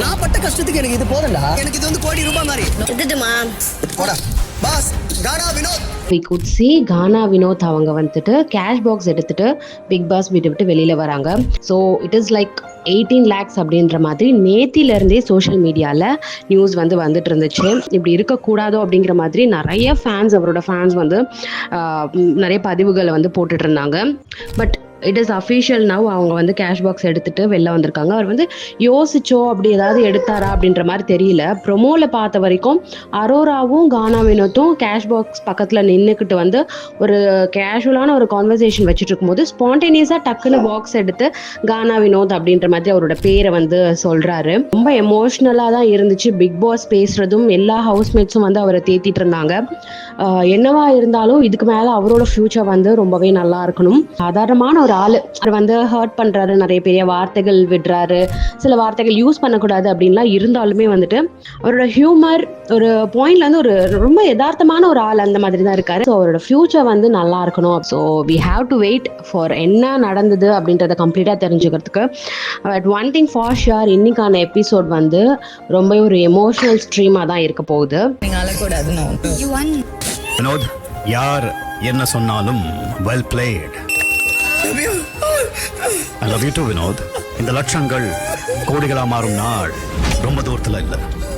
நான் பட்ட கஷ்டத்துக்கு எனக்கு இது போதண்டா எனக்கு இது வந்து கோடி ரூபாய் மாதிரி. போடா. Boss Gana Vinod. We could see Gana Vinod அவங்க வந்துட்டு கேஷ் பாக்ஸ் எடுத்துட்டு பிக் பாஸ் வீட்டை விட்டு வெளியில வராங்க. So it is like eighteen lakhs அப்படின்ற மாதிரி நேத்தில இருந்தே சோஷியல் மீடியாவில் நியூஸ் வந்து வந்துட்டு இருந்துச்சு. இப்படி இருக்கக்கூடாதோ அப்படிங்கிற மாதிரி நிறைய ஃபேன்ஸ் அவரோட ஃபேன்ஸ் வந்து நிறைய பதிவுகளை வந்து போட்டுட்டு இருந்தாங்க. But it is official now அவங்க வந்து கேஷ் பாக்ஸ் எடுத்துட்டு வெளில வந்திருக்காங்க. அவர் வந்து யோசிச்சோ அப்படி ஏதாவது எடுத்தாரா அப்படின்ற மாதிரி தெரியல. ப்ரொமோல பார்த்த வரைக்கும் அரோராவும் கானா வினோத்தும் கேஷ் பாக்ஸ் பக்கத்தில் நின்றுக்கிட்டு வந்து ஒரு கேஷுவலான ஒரு கான்வர்சேஷன் வச்சுட்டு இருக்கும்போது ஸ்பான்டேனியஸாக டக்குன்னு பாக்ஸ் எடுத்து கானா வினோத் அப்படின்ற மாதிரி அவரோட பேரை வந்து சொல்றாரு. ரொம்ப எமோஷ்னலாக தான் இருந்துச்சு. பிக் பாஸ் பேசுறதும் எல்லா ஹவுஸ்மேட்ஸும் வந்து அவரை தேத்திட்டு இருந்தாங்க. என்னவா இருந்தாலும் இதுக்கு மேலே அவரோட ஃபியூச்சர் வந்து ரொம்பவே நல்லா இருக்கணும். சாதாரணமான ஒரு ஆள். அவர் வந்து ஹர்ட் பண்றாரு நிறைய பெரிய வார்த்தைகள் விடுறாரு. சில வார்த்தைகள் யூஸ் பண்ணக்கூடாது அப்படின்லாம் இருந்தாலுமே வந்துட்டு அவரோட ஹியூமர் ஒரு பாயிண்ட்ல வந்து ஒரு ரொம்ப யதார்த்தமான ஒரு ஆள் அந்த மாதிரி தான் இருக்காரு. ஸோ அவரோட ஃபியூச்சர் வந்து நல்லா இருக்கணும். So we have to wait for என்ன நடந்தது அப்படின்றத கம்ப்ளீட்டாக தெரிஞ்சுக்கிறதுக்கு. But one thing for sure இன்னைக்கான எபிசோட் வந்து ரொம்ப ஒரு எமோஷனல் ஸ்ட்ரீமாக தான் இருக்க போகுது. யார் என்ன சொன்னாலும் well played I love you too Vinod இந்த லட்சங்கள் கோடிகளா மாறும் நாள். ரொம்ப தூரத்துல இல்லை.